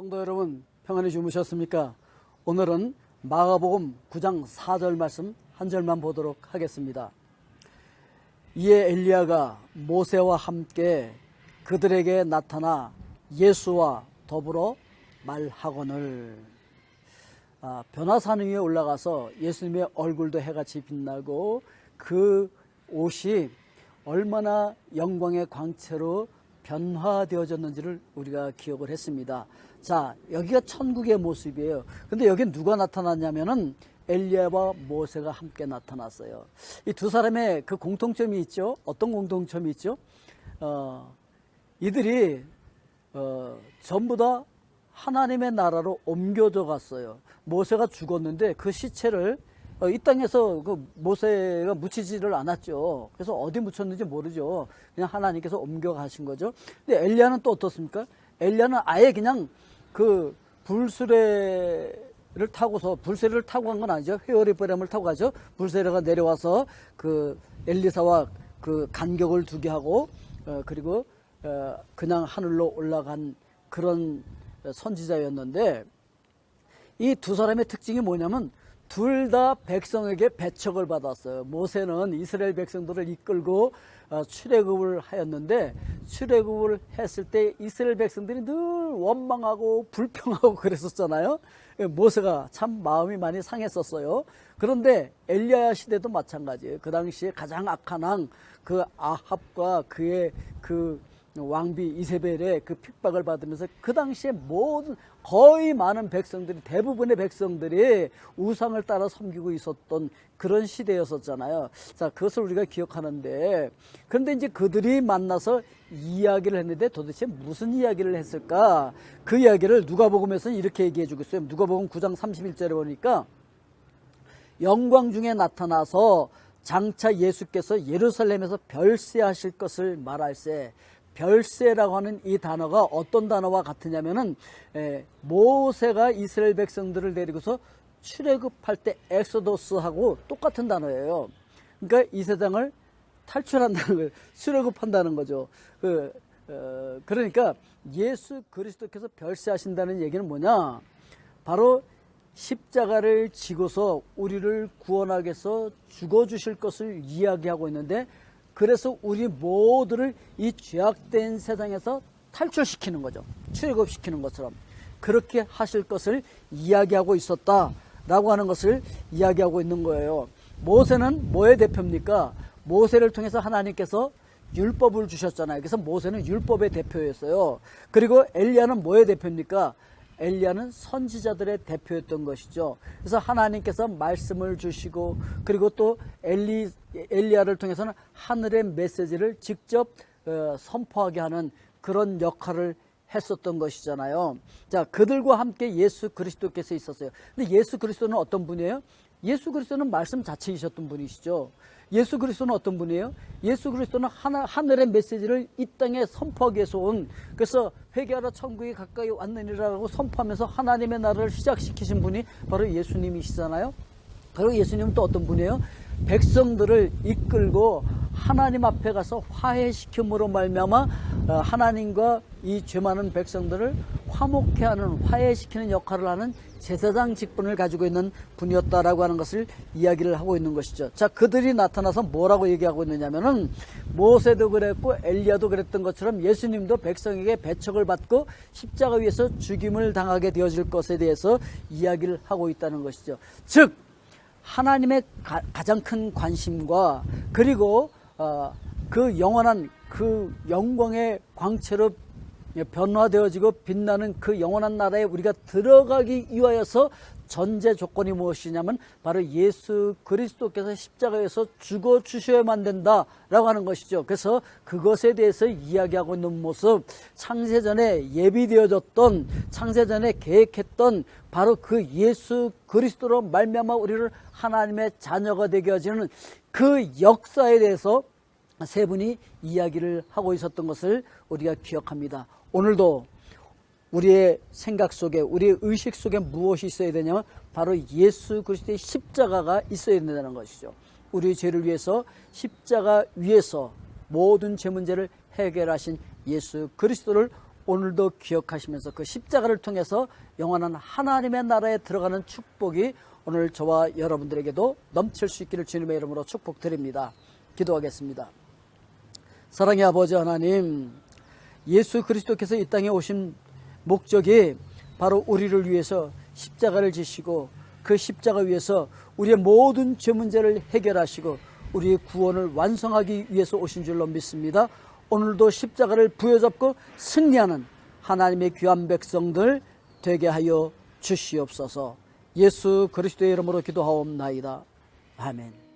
성도 여러분 평안히 주무셨습니까? 오늘은 마가복음 9장 4절 말씀 한 절만 보도록 하겠습니다. 이에 엘리야가 모세와 함께 그들에게 나타나 예수와 더불어 말하거늘 아, 변화산 위에 올라가서 예수님의 얼굴도 해같이 빛나고 그 옷이 얼마나 영광의 광채로 변화되어졌는지를 우리가 기억을 했습니다. 자, 여기가 천국의 모습이에요. 근데 여기 누가 나타났냐면은 엘리야와 모세가 함께 나타났어요. 이 두 사람의 그 공통점이 있죠. 어떤 공통점이 있죠? 어, 이들이 어, 전부 다 하나님의 나라로 옮겨져 갔어요. 모세가 죽었는데 그 시체를 어, 이 땅에서 그 모세가 묻히지를 않았죠. 그래서 어디 묻혔는지 모르죠. 그냥 하나님께서 옮겨 가신 거죠. 근데 엘리야는 또 어떻습니까? 엘리야는 아예 그냥 그 불수레를 타고서 불세를 타고 간 건 아니죠. 회오리 바람을 타고 가죠. 불세례가 내려와서 그 엘리사와 그 간격을 두게 하고 어, 그리고 어, 그냥 하늘로 올라간 그런 선지자였는데 이 두 사람의 특징이 뭐냐면 둘 다 백성에게 배척을 받았어요. 모세는 이스라엘 백성들을 이끌고 어, 출애굽을 하였는데 출애굽을 했을 때 이스라엘 백성들이 늘 원망하고 불평하고 그랬었잖아요. 예, 모세가 참 마음이 많이 상했었어요. 그런데 엘리야 시대도 마찬가지예요. 그 당시에 가장 악한 왕 그 아합과 그의 그 왕비 이세벨의 그 핍박을 받으면서 그 당시에 모든 거의 많은 백성들이 대부분의 백성들이 우상을 따라 섬기고 있었던 그런 시대였었잖아요. 자, 그것을 우리가 기억하는데 그런데 이제 그들이 만나서 이야기를 했는데 도대체 무슨 이야기를 했을까? 그 이야기를 누가복음에서는 이렇게 얘기해 주고 있어요. 누가복음 9장 31절에 보니까 영광 중에 나타나서 장차 예수께서 예루살렘에서 별세하실 것을 말할세 별세라고 하는 이 단어가 어떤 단어와 같으냐면은 에, 모세가 이스라엘 백성들을 데리고서 출애굽할 때 엑소도스하고 똑같은 단어예요. 그러니까 이 세상을 탈출한다는 걸 출애굽한다는 거죠. 그 어, 그러니까 예수 그리스도께서 별세하신다는 얘기는 뭐냐? 바로 십자가를 지고서 우리를 구원하기 위해서 죽어 주실 것을 이야기하고 있는데 그래서 우리 모두를 이 죄악된 세상에서 탈출시키는 거죠. 출애굽시키는 것처럼 그렇게 하실 것을 이야기하고 있었다라고 하는 것을 이야기하고 있는 거예요. 모세는 뭐의 대표입니까? 모세를 통해서 하나님께서 율법을 주셨잖아요. 그래서 모세는 율법의 대표였어요. 그리고 엘리야는 뭐의 대표입니까? 엘리야는 선지자들의 대표였던 것이죠. 그래서 하나님께서 말씀을 주시고 그리고 또 엘리 엘리야를 통해서는 하늘의 메시지를 직접 어, 선포하게 하는 그런 역할을 했었던 것이잖아요. 자, 그들과 함께 예수 그리스도께서 있었어요. 근데 예수 그리스도는 어떤 분이에요? 예수 그리스도는 말씀 자체이셨던 분이시죠. 예수 그리스도는 어떤 분이에요? 예수 그리스도는 하나, 하늘의 메시지를 이 땅에 선포하기 위해서 온 그래서 회개하라 천국이 가까이 왔느니라고 선포하면서 하나님의 나라를 시작시키신 분이 바로 예수님이시잖아요. 그리고 예수님은 또 어떤 분이에요? 백성들을 이끌고 하나님 앞에 가서 화해시킴으로 말미암아 어, 하나님과 이 죄 많은 백성들을 화목케 하는 화해시키는 역할을 하는 제사장 직분을 가지고 있는 분이었다라고 하는 것을 이야기를 하고 있는 것이죠. 자, 그들이 나타나서 뭐라고 얘기하고 있느냐면은 모세도 그랬고 엘리야도 그랬던 것처럼 예수님도 백성에게 배척을 받고 십자가 위에서 죽임을 당하게 되어질 것에 대해서 이야기를 하고 있다는 것이죠. 즉 하나님의 가, 장큰 관심과 그리고 어, 그 영원한 그 영광의 광채로 변화되어지고 빛나는 그 영원한 나라에 우리가 들어가기 위하여서 전제 조건이 무엇이냐면 바로 예수 그리스도께서 십자가에서 죽어 주셔야만 된다라고 하는 것이죠. 그래서 그것에 대해서 이야기하고 있는 모습 창세전에 예비되어졌던 창세전에 계획했던 바로 그 예수 그리스도로 말미암아 우리를 하나님의 자녀가 되게 하시는 그 역사에 대해서 세 분이 이야기를 하고 있었던 것을 우리가 기억합니다. 오늘도 우리의 생각 속에 우리의 의식 속에 무엇이 있어야 되냐면 바로 예수 그리스도의 십자가가 있어야 된다는 것이죠. 우리 죄를 위해서 십자가 위에서 모든 죄 문제를 해결하신 예수 그리스도를 오늘도 기억하시면서 그 십자가를 통해서 영원한 하나님의 나라에 들어가는 축복이 오늘 저와 여러분들에게도 넘칠 수 있기를 주님의 이름으로 축복드립니다. 기도하겠습니다. 사랑의 아버지 하나님, 예수 그리스도께서 이 땅에 오신 목적이 바로 우리를 위해서 십자가를 지시고 그 십자가 위에서 우리의 모든 죄 문제를 해결하시고 우리의 구원을 완성하기 위해서 오신 줄로 믿습니다. 오늘도 십자가를 부여잡고 승리하는 하나님의 귀한 백성들 되게 하여 주시옵소서. 예수 그리스도의 이름으로 기도하옵나이다. 아멘.